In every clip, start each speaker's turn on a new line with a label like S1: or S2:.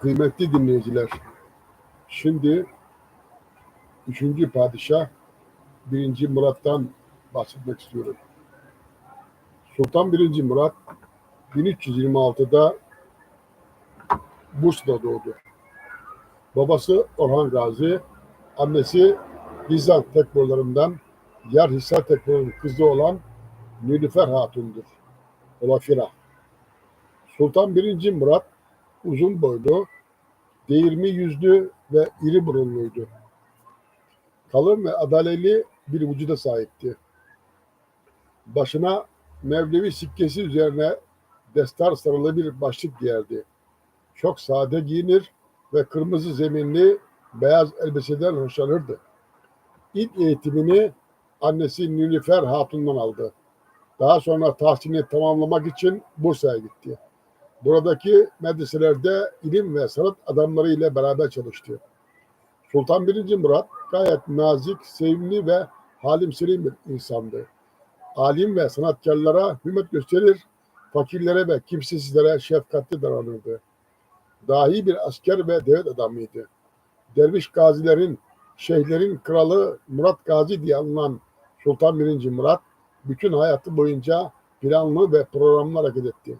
S1: Kıymetli dinleyiciler, şimdi 3. Padişah 1. Murat'tan bahsetmek istiyorum. Sultan 1. Murat 1326'da Bursa'da doğdu. Babası Orhan Gazi, annesi Bizans tekfurlarından Yarhisar tekfurunun kızı olan Nilüfer Hatun'dur. Olafira. Sultan 1. Murat uzun boylu, değirmi yüzlü ve iri burunluydu. Kalın ve adaleli bir vücuda sahipti. Başına Mevlevi sikkesi üzerine destar sarılı bir başlık giyerdi. Çok sade giyinir ve kırmızı zeminli beyaz elbiseden hoşlanırdı. İlk eğitimini annesi Nilüfer Hatun'dan aldı. Daha sonra tahsilini tamamlamak için Bursa'ya gitti. Buradaki medreselerde ilim ve sanat adamları ile beraber çalıştı. Sultan 1. Murat gayet nazik, sevimli ve halim selim bir insandı. Alim ve sanatkarlara hürmet gösterir, fakirlere ve kimsesizlere şefkatli davranırdı. Dahi bir asker ve devlet adamıydı. Derviş gazilerin, şeyhlerin kralı Murat Gazi diye anılan Sultan 1. Murat, bütün hayatı boyunca planlı ve programlı hareket etti.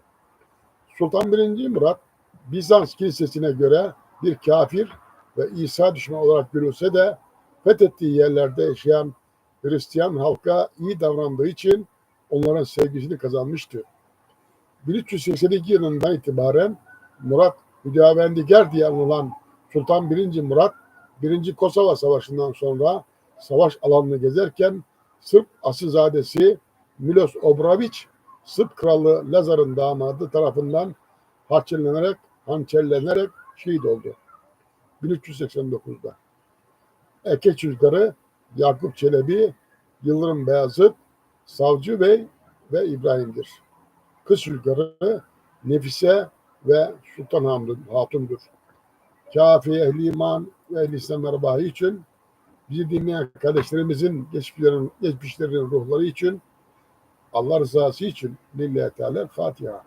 S1: Sultan 1. Murat Bizans kilisesine göre bir kafir ve İsa düşmanı olarak görülse de fethettiği yerlerde yaşayan Hristiyan halka iyi davrandığı için onların sevgisini kazanmıştı. 1382 yılından itibaren Murat Hüdavendigar diye anılan Sultan 1. Murat 1. Kosova Savaşı'ndan sonra savaş alanını gezerken Sırp asilzadesi Milos Obraviç Sırp kralı Lazar'ın damadı tarafından hançerlenerek, hançerlenerek şehit oldu. 1389'da. Eke çocukları Yakup Çelebi, Yıldırım Beyazıt, Savcı Bey ve İbrahim'dir. Kız çocukları Nefise ve Sultan Hamdun, Hatun'dur. Kafi, ehli iman ve ehli İslam için bizi dinleyen kardeşlerimizin geçmişlerin, geçmişlerin ruhları için Allah rızası için Lillahi Teala Fatiha.